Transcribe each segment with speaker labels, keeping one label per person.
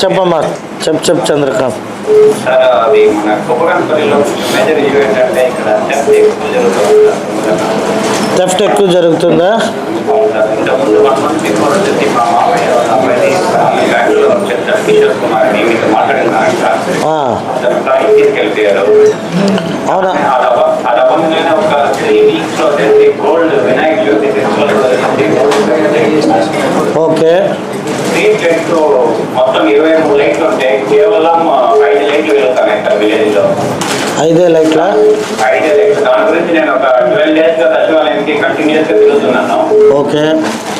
Speaker 1: చెప్పమ్మా. చెప్ చెప్ చంద్రకాంత్.
Speaker 2: సార్ అది మన కుప్పగంపల్లిలో మేజర్ ఇష్యూ ఏంటంటే ఇక్కడ theft ఎక్కువ జరుగుతుంది.
Speaker 1: థెఫ్ట్ ఎక్కువ జరుగుతుందా?
Speaker 2: అవును సార్ ఇంతకుముందు వన్ మంత్ బిఫోర్ వచ్చేసి మా మామయ్య వాళ్ళ అబ్బాయిని ఈ బ్యాంకులో వచ్చేసారు కిషోర్ కుమార్ అని మీకు మాట్లాడినారు సార్
Speaker 1: ఆ,
Speaker 2: దాన్ని తీసుకెళ్ళిపోయారు
Speaker 1: అవునా
Speaker 2: అది అవ్వ- అది అవ్వగానే ఒక త్రీ వీక్స్లో వచ్చేసి gold Vinayaka Chavithi festival
Speaker 1: okay
Speaker 2: street lights మొత్తం ఇరవై మూడు లైట్లు ఉంటాయి కేవలం ఐదు లైట్లు
Speaker 1: ఐదే లైట్లా?
Speaker 2: ఐడియా లేదు దాని గురించి నేను ఒక ట్వెల్వ్ డేస్గా సచివాలయానికి కంటిన్యూస్గా తిరుగుతున్నాను.
Speaker 1: ఓకే.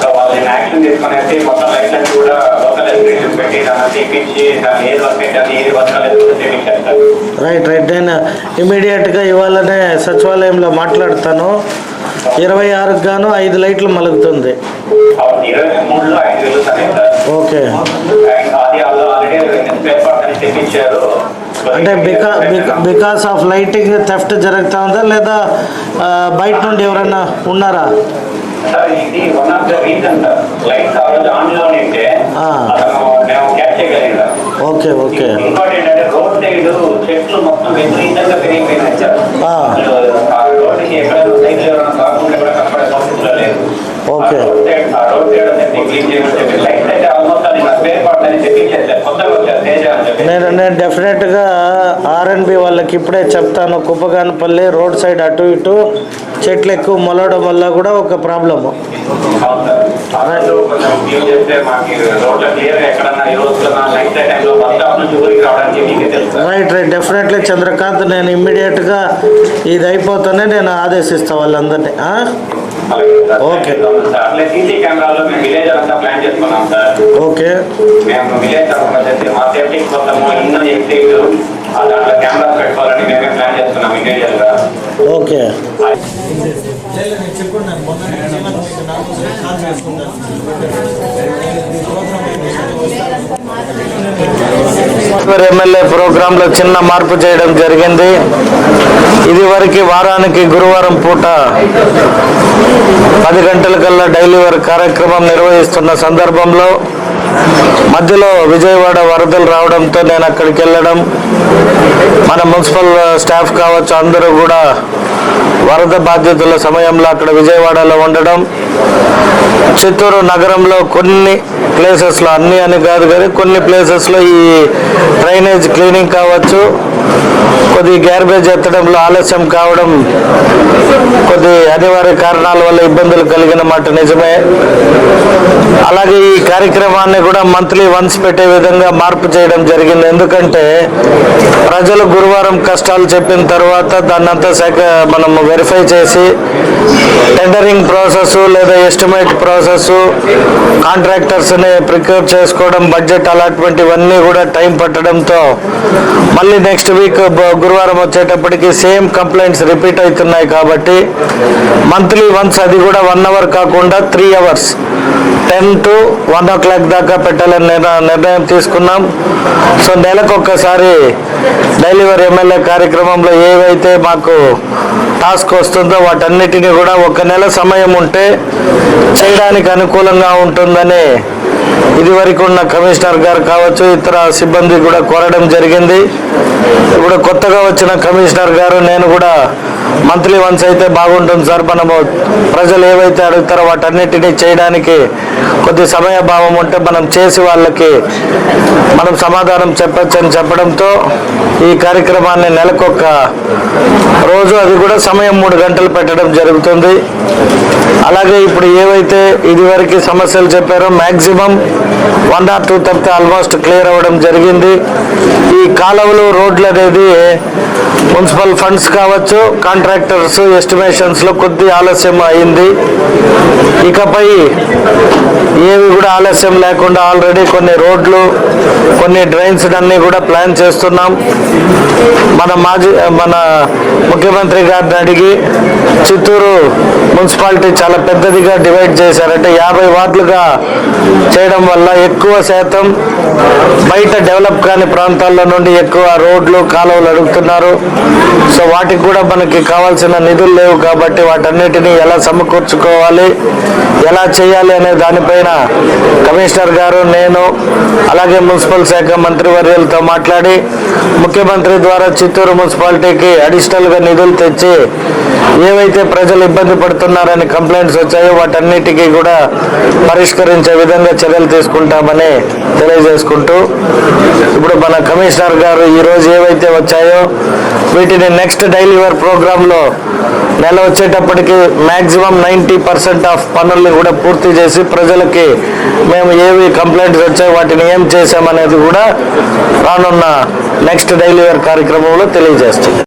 Speaker 2: సో వాళ్ళని యాక్షన్ తీసుకునేసి మొత్తం లైసెన్స్ కూడా లోకల్ ఎలక్ట్రీషియన్ పెట్టి దాన్ని తీపించి దాన్ని ఏది వర్క్ అయితే ఏది వర్క్ అనేది కూడా చేయించారు
Speaker 1: రైట్ రైట్ నేను ఇమీడియట్గా ఇవాళనే సచివాలయంలో మాట్లాడతాను. ఇరవై ఆరుకు గాను ఐదు లైట్లు మలుగుతుంది. ఓకే.
Speaker 2: అది ఆల్రెడీ తెప్పించారు.
Speaker 1: అంటే బికా బికాస్ ఆఫ్ లైటింగ్ థెఫ్ట్ జరుగుతా ఉందా లేదా బయట నుండి ఎవరైనా ఉన్నారా?
Speaker 2: సార్ ఇది one of the reason sir lights ఆ రోజు ఆన్లో ఉంటే
Speaker 1: ఆ.
Speaker 2: అతను మేము క్యాచ్ చేయగలిగాం.
Speaker 1: Okay okay.
Speaker 2: ఇంకోటి ఏంటంటే రోడ్ సైడ్ చెట్లు మొత్తం విపరీతంగా పెరిగిపోయినాయి సార్
Speaker 1: ఆ.
Speaker 2: ఆ రోడ్డుకి ఎక్కడైనా సైకిల్ ఎవరైనా కాకుండా కూడా కనపడే పరిస్థితిలో లేదు
Speaker 1: ఓకే.
Speaker 2: ఆ రోడ్ సైడ్ ఆ రోడ్ సైడ్ అనేది క్లీన్ చేయమని చెప్పి లైట్స్ అయితే ఆల్మోస్ట్ అది నా స్పేర్ పార్ట్ అని తెప్పించారు సార్ కొత్తగా వచ్చారు తేజ అని చెప్పి
Speaker 1: నేను నేను డెఫినెట్గా ఆర్ఎన్బి వాళ్ళకి ఇప్పుడే చెప్తాను కుప్పగానపల్లి రోడ్ సైడ్ అటు ఇటు చెట్లు ఎక్కువ మొలవడం వల్ల కూడా ఒక problem. Right right definitely Chandrakant నేను ఇమ్మీడియట్గా ఇది అయిపోతానే నేను ఆదేశిస్తా వాళ్ళందరినీ. ఓకే.
Speaker 2: సీసీ కెమెరాలో మేము విలేజ్ అంతా ప్లాన్ చేసుకున్నాం సార్.
Speaker 1: ఓకే.
Speaker 2: మేము విలేజ్ వచ్చేసి మా సేఫ్టీ కోసము ఇన్నో ఎగ్జిట్ ఆ దాంట్లో కెమెరాస్ పెట్టుకోవాలని మేమే ప్లాన్ చేసుకున్నాం ఇండివిజువల్గా
Speaker 1: ఓకే ఎమ్మెల్యే ప్రోగ్రాంలో చిన్న మార్పు చేయడం జరిగింది. ఇది వరకు వారానికి గురువారం పూట పది గంటలకల్లా డైలీ వర్క్ కార్యక్రమం నిర్వహిస్తున్న సందర్భంలో మధ్యలో విజయవాడ వరదలు రావడంతో నేను అక్కడికి వెళ్ళడం. మన మున్సిపల్ స్టాఫ్ కావచ్చు అందరూ కూడా వరద బాధ్యతల సమయంలో అక్కడ విజయవాడలో ఉండడం. చిత్తూరు నగరంలో కొన్ని ప్లేసెస్లో అన్ని అని కాదు కానీ కొన్ని ప్లేసెస్లో ఈ డ్రైనేజ్ క్లీనింగ్ కావచ్చు కొద్ది గ్యార్బేజ్ ఎత్తడంలో ఆలస్యం కావడం కొద్ది అనివార్య కారణాల వల్ల ఇబ్బందులు కలిగిన మాట నిజమే. అలాగే ఈ కార్యక్రమాన్ని కూడా మంత్లీ వన్స్ పెట్టే విధంగా మార్పు చేయడం జరిగింది. ఎందుకంటే ప్రజలు గురువారం కష్టాలు చెప్పిన తర్వాత దాన్నంతా శాఖ మనం వెరిఫై చేసి టెండరింగ్ ప్రాసెస్ లేదా ఎస్టిమేట్ ప్రాసెస్ కాంట్రాక్టర్స్ని ప్రిక్యూర్ చేసుకోవడం బడ్జెట్ అలాట్మెంట్ ఇవన్నీ కూడా టైం పట్టడంతో మళ్ళీ నెక్స్ట్ వీక్ గురువారం వచ్చేటప్పటికి సేమ్ కంప్లైంట్స్ రిపీట్ అవుతున్నాయి కాబట్టి మంత్లీ వన్స్ అది కూడా వన్ అవర్ కాకుండా three hours ten to one o'clock దాకా పెట్టాలని నిర్ణయం తీసుకున్నాం. సో నెలకు ఒక్కసారి డెలివరీ ఎమ్మెల్యే కార్యక్రమంలో ఏవైతే మాకు టాస్క్ వస్తుందో వాటన్నిటిని కూడా ఒక నెల సమయం ఉంటే చేయడానికి అనుకూలంగా ఉంటుందని ఇది వరకు ఉన్న కమిషనర్ గారు కావచ్చు ఇతర సిబ్బంది కూడా కోరడం జరిగింది. ఇప్పుడు కొత్తగా వచ్చిన కమిషనర్ గారు నేను కూడా మంత్లీ వన్స్ అయితే బాగుంటుంది సార్. మనము ప్రజలు ఏవైతే అడుగుతారో వాటన్నిటినీ చేయడానికి కొద్ది సమయ భావం ఉంటే మనం చేసి వాళ్ళకి మనం సమాధానం చెప్పొచ్చు అని చెప్పడంతో ఈ కార్యక్రమాన్ని నెలకొక రోజు అది కూడా సమయం మూడు గంటలు పెట్టడం జరుగుతుంది. అలాగే ఇప్పుడు ఏవైతే ఇదివరకు సమస్యలు చెప్పారో మ్యాక్సిమం వన్ ఆర్ టూ తప్పితే ఆల్మోస్ట్ క్లియర్ అవ్వడం జరిగింది. ఈ కాలువలు రోడ్లు అనేది మున్సిపల్ ఫండ్స్ కావచ్చు కాంట్రాక్టర్స్ ఎస్టిమేషన్స్లో కొద్ది ఆలస్యం అయింది. ఇకపై ఏవి కూడా ఆలస్యం లేకుండా ఆల్రెడీ కొన్ని రోడ్లు కొన్ని డ్రైన్స్ అన్నీ కూడా ప్లాన్ చేస్తున్నాం. మన మాజీ మన ముఖ్యమంత్రి గారిని అడిగి చిత్తూరు మున్సిపాలిటీ చాలా పెద్దదిగా డివైడ్ చేశారంటే యాభై వార్డులుగా చేయడం వల్ల ఎక్కువ శాతం బయట డెవలప్ కాని ప్రాంతాల్లో నుండి ఎక్కువ రోడ్లు కాలువలు అడుగుతున్నారు. సో వాటికి కూడా మనకి కావాల్సిన నిధులు లేవు కాబట్టి వాటన్నిటిని ఎలా సమకూర్చుకోవాలి ఎలా చేయాలి అనే దానిపైన కమిషనర్ గారు నేను అలాగే మున్సిపల్ శాఖ మంత్రివర్యులతో మాట్లాడి ముఖ్యమంత్రి ద్వారా చిత్తూరు మున్సిపాలిటీకి అడిషనల్గా నిధులు తెచ్చి ఏవైతే ప్రజలు ఇబ్బంది పడుతున్నారని కంప్లైంట్స్ వచ్చాయో వాటన్నిటికీ కూడా పరిష్కరించే విధంగా చర్యలు తీసుకుంటామని తెలియజేసుకుంటూ ఇప్పుడు మన కమిషనర్ గారు ఈరోజు ఏవైతే వచ్చాయో వీటిని నెక్స్ట్ డైలీవర్ ప్రోగ్రాంలో నెల వచ్చేటప్పటికి మ్యాక్సిమం నైంటీ పర్సెంట్ ఆఫ్ పనుల్ని కూడా పూర్తి చేసి ప్రజలకి మేము ఏవి కంప్లైంట్స్ వచ్చాయో వాటిని ఏం చేసామనేది కూడా రానున్న నెక్స్ట్ డైలీవర్ కార్యక్రమంలో తెలియజేస్తుంది.